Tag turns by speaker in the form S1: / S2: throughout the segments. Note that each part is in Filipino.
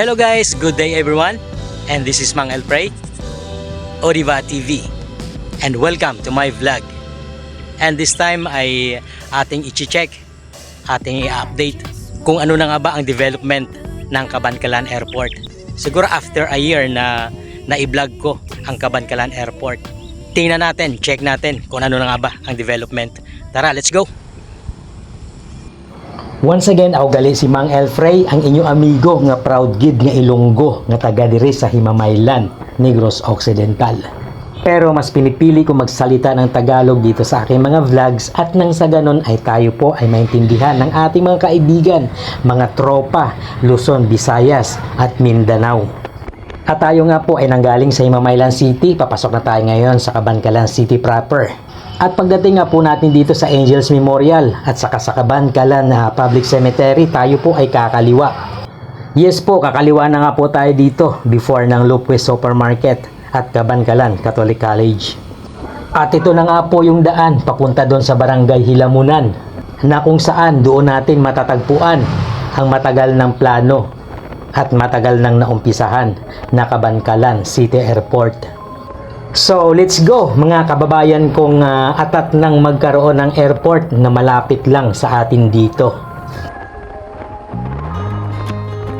S1: Hello guys, good day everyone. And this is Mang Elprey, Oriva TV. And welcome to my vlog. And this time ay ating i-check, ating i-update kung ano na nga ba ang development ng Kabankalan Airport. Siguro after a year na na-vlog ko ang Kabankalan Airport. Tingnan natin, check natin kung ano na nga ba ang development. Tara, let's go! Once again, ako gali si Mang Elfrey, ang inyong amigo nga proud gid nga Ilonggo nga taga diri sa Himamaylan, Negros Occidental. Pero mas pinipili ko magsalita ng Tagalog dito sa aking mga vlogs at nang sa ganon ay tayo po ay maintindihan ng ating mga kaibigan, mga tropa, Luzon, Visayas at Mindanao. At tayo nga po ay nanggaling sa Himamaylan City, papasok na tayo ngayon sa Kabankalan City proper. At pagdating nga po natin dito sa Angels Memorial at sa Kabankalan na Public Cemetery, tayo po ay kakaliwa. Yes po, kakaliwa na nga po tayo dito before ng Lupwes Supermarket at Kabankalan Catholic College. At ito na nga po yung daan papunta doon sa Barangay Hilamunan na kung saan doon natin matatagpuan ang matagal ng plano at matagal nang naumpisahan na Kabankalan City Airport. So, let's go mga kababayan kong ah, atat nang magkaroon ng airport na malapit lang sa atin dito.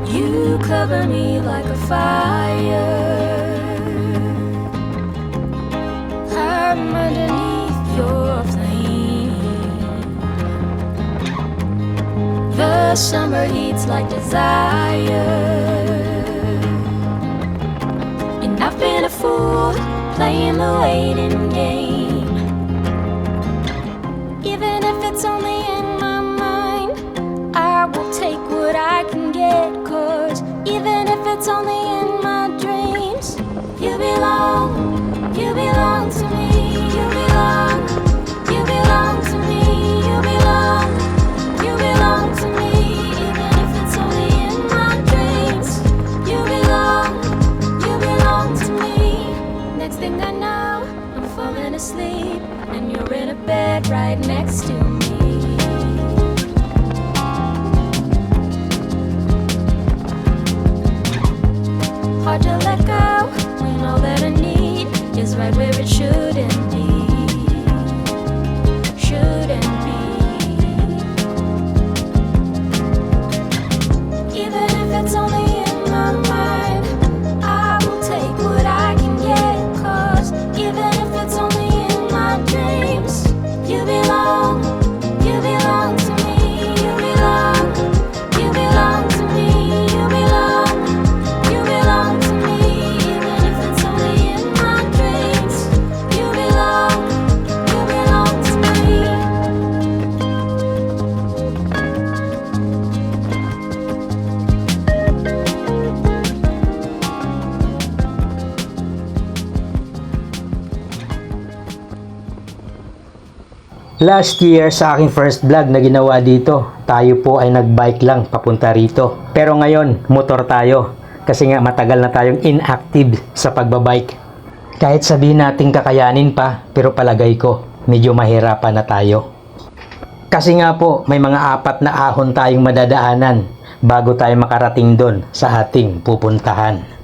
S2: You cover me like a fire. I'm underneath your flame. The summer heats like desire. And I've been a fool playing the waiting game. Even if it's only in my mind, I will take what I can get. Cause even if it's only in my dreams, you belong, you belong to me. Right next to
S1: Last year sa aking first vlog na ginawa dito, tayo po ay nagbike lang papunta rito. Pero ngayon, motor tayo. Kasi nga matagal na tayong inactive sa pagbabike. Kahit sabihin natin kakayanin pa, pero palagay ko, medyo mahirapan na tayo. Kasi nga po, may mga apat na ahon tayong madadaanan bago tayo makarating doon sa ating pupuntahan.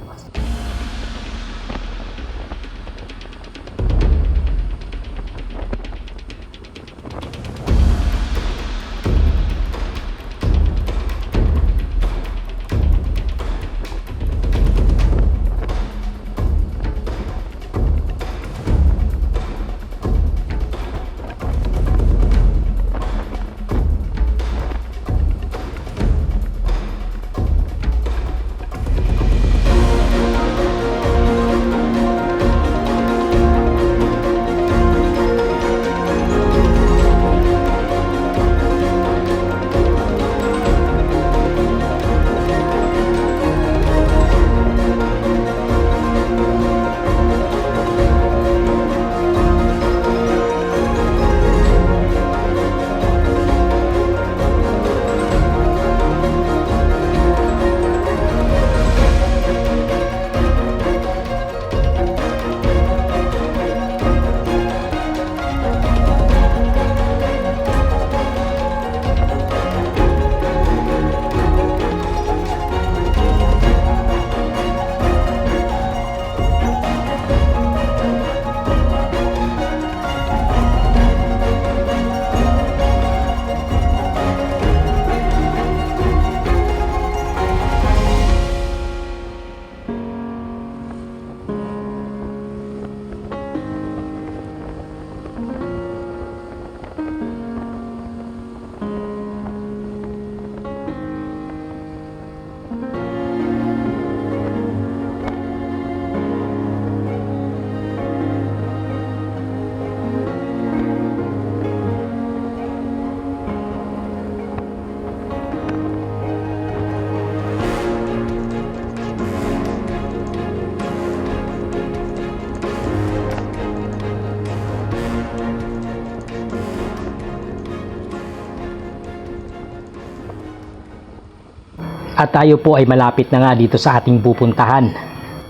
S1: At tayo po ay malapit na nga dito sa ating pupuntahan.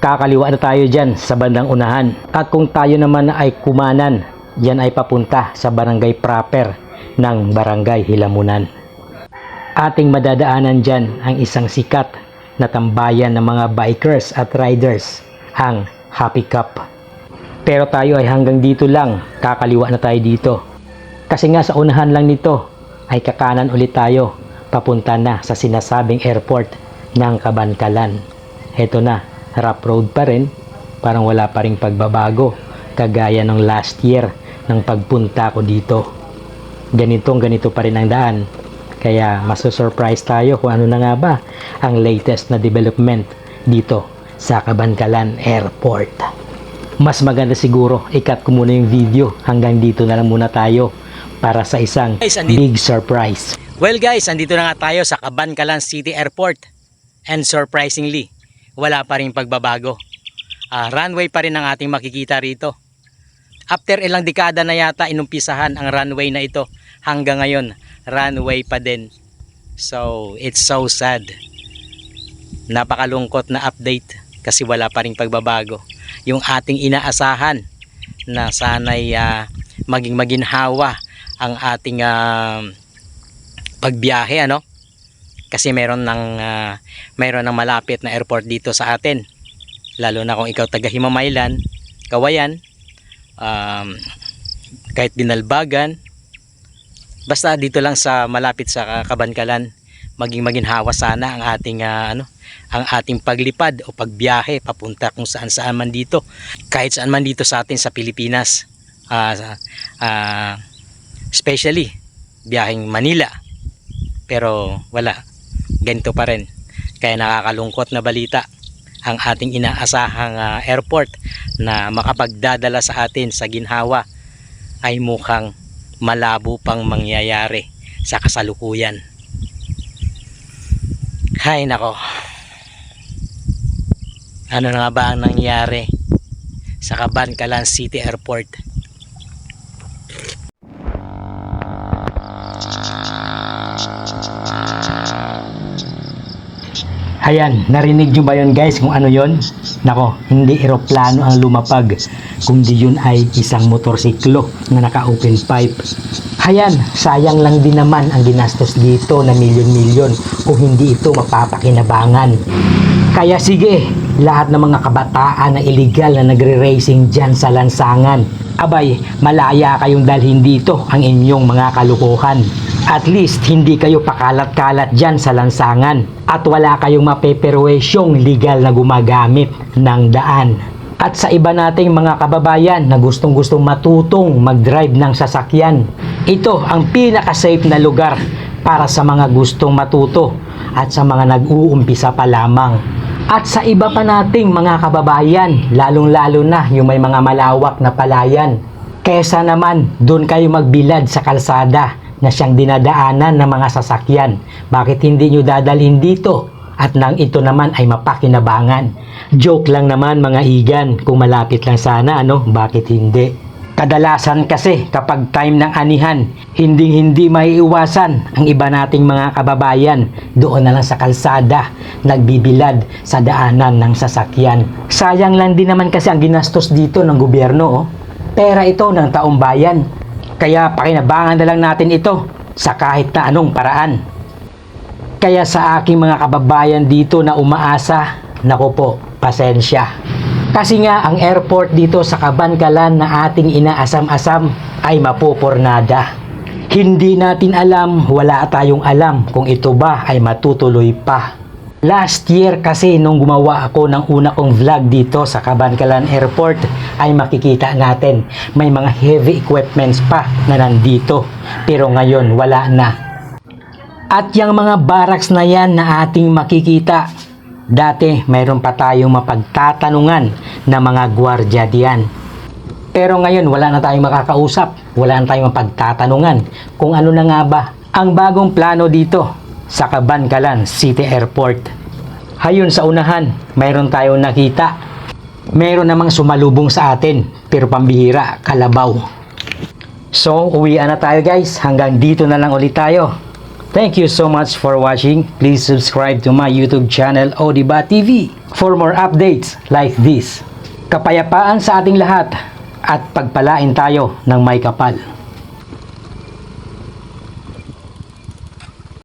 S1: Kakaliwa na tayo dyan sa bandang unahan. At kung tayo naman ay kumanan, yan ay papunta sa barangay proper ng barangay Hilamunan. Ating madadaanan dyan ang isang sikat na tambayan ng mga bikers at riders, ang Happy Cup. Pero tayo ay hanggang dito lang, kakaliwa na tayo dito. Kasi nga sa unahan lang nito ay kakanan ulit tayo papunta na sa sinasabing airport ng Kabankalan. Heto na, rough road pa rin, parang wala pa ring pagbabago, kagaya ng last year ng pagpunta ko dito. Ganitong ganito pa rin ang daan, kaya masosurprise tayo kung ano na nga ba ang latest na development dito sa Kabankalan Airport. Mas maganda siguro, ikat ko muna yung video hanggang dito na lang muna tayo para sa isang big surprise.
S3: Well guys, andito na nga tayo sa Cabancalan City Airport. And surprisingly, wala pa rin pagbabago. Ah, runway pa rin ang ating makikita rito. After ilang dekada na yata inumpisahan ang runway na ito, hanggang ngayon, runway pa din. So, it's so sad. Napakalungkot na update kasi wala pa rin pagbabago. Yung ating inaasahan na sana'y ah, maging maginhawa ang ating ah, pagbiyahe ano? Kasi meron ng ah, meron ng malapit na airport dito sa atin. Lalo na kung ikaw taga Himamaylan Kawayan um, kahit Binalbagan basta dito lang sa malapit sa Kabankalan maging maginhawa sana ang ating ah, ano ang ating paglipad o pagbiyahe papunta kung saan saan man dito. Kahit saan man dito sa atin sa Pilipinas Ah, ah, especially biyaheng Manila pero wala. Ganito pa rin. Kaya nakakalungkot na balita ang ating inaasahang ah, airport na makapagdadala sa atin sa ginhawa ay mukhang malabo pang mangyayari sa kasalukuyan. Hay nako. Ano na nga ba ang nangyari sa Cabancalan City Airport
S1: Ayan, narinig nyo ba yun guys kung ano yon? Nako, hindi eroplano ang lumapag, kundi yun ay isang motorsiklo na naka-open pipe. Ayan, sayang lang din naman ang ginastos dito na milyon-milyon kung hindi ito mapapakinabangan. Kaya sige, lahat ng mga kabataan na illegal na nagre-racing dyan sa lansangan, abay, malaya kayong dalhin dito ang inyong mga kalukuhan. At least, hindi kayo pakalat-kalat dyan sa lansangan at wala kayong mapeperwesyong legal na gumagamit ng daan. At sa iba nating mga kababayan na gustong-gustong matutong mag-drive ng sasakyan, ito ang pinaka-safe na lugar para sa mga gustong matuto at sa mga nag-uumpisa pa lamang. At sa iba pa nating mga kababayan, lalong-lalo na yung may mga malawak na palayan, kesa naman doon kayo magbilad sa kalsada na siyang dinadaanan ng mga sasakyan. Bakit hindi nyo dadalhin dito? At nang ito naman ay mapakinabangan. Joke lang naman mga igan, kung malapit lang sana, ano, bakit hindi? Kadalasan kasi kapag time ng anihan, hindi hindi maiiwasan ang iba nating mga kababayan doon na lang sa kalsada, nagbibilad sa daanan ng sasakyan. Sayang lang din naman kasi ang ginastos dito ng gobyerno, oh. Pera ito ng taong bayan. Kaya pakinabangan na lang natin ito sa kahit na anong paraan. Kaya sa aking mga kababayan dito na umaasa, nako po, pasensya. Kasi nga ang airport dito sa Kabankalan na ating inaasam-asam ay mapupornada. Hindi natin alam, wala tayong alam kung ito ba ay matutuloy pa. Last year kasi nung gumawa ako ng una kong vlog dito sa Kabankalan Airport ay makikita natin may mga heavy equipments pa na nandito pero ngayon wala na. At yung mga barracks na yan na ating makikita, dati mayroon pa tayong mapagtatanungan na mga gwardya diyan. Pero ngayon wala na tayong makakausap, wala na tayong mapagtatanungan kung ano na nga ba ang bagong plano dito sa Kabankalan City Airport. Hayun sa unahan, mayroon tayong nakita. Mayroon namang sumalubong sa atin, pero pambihira, kalabaw. So, uwian na tayo guys. Hanggang dito na lang ulit tayo. Thank you so much for watching. Please subscribe to my YouTube channel, Odiba TV, for more updates like this. Kapayapaan sa ating lahat at pagpalain tayo ng may kapal.